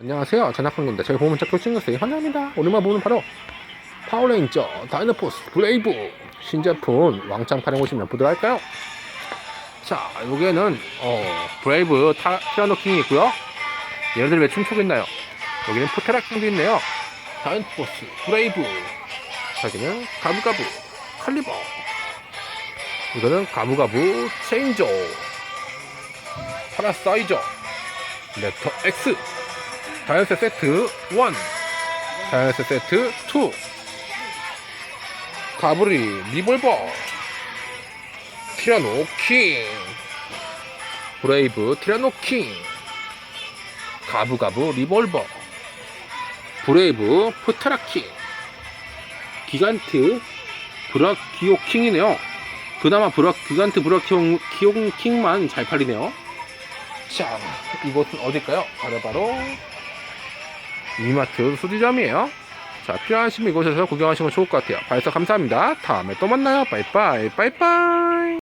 안녕하세요. 전학관입니다. 저희 보문 찾고 친구쌤 환영합니다. 오늘만 보는 바로 파워레인저 다이너포스 브레이브 신제품 왕창 팔에 오시면 보도록 할까요? 자, 여기에는 어, 브레이브 타, 티라노 킹이 있고요. 얘네들 왜 춤추고 있나요? 여기는 포테라 킹도 있네요. 다이너포스 브레이브 여기는 가부가부 칼리버 이거는 가부가부 체인저 파라사이저 렉터 X 자연스 세트 1 자연스 세트 2 가브리 리볼버 티라노 킹 브레이브 티라노 킹 가부가부 리볼버 브레이브 푸테라킹. 기간트 브라키오 킹이네요. 그나마 브라 기간트 브라키오 키오 킹만 잘 팔리네요. 자 이곳은 어딜까요? 바로 바로 이마트 수리점이에요. 자, 필요하시면 이곳에서 구경하시면 좋을 것 같아요. 발사 감사합니다. 다음에 또 만나요. 빠이빠이, 빠이빠이.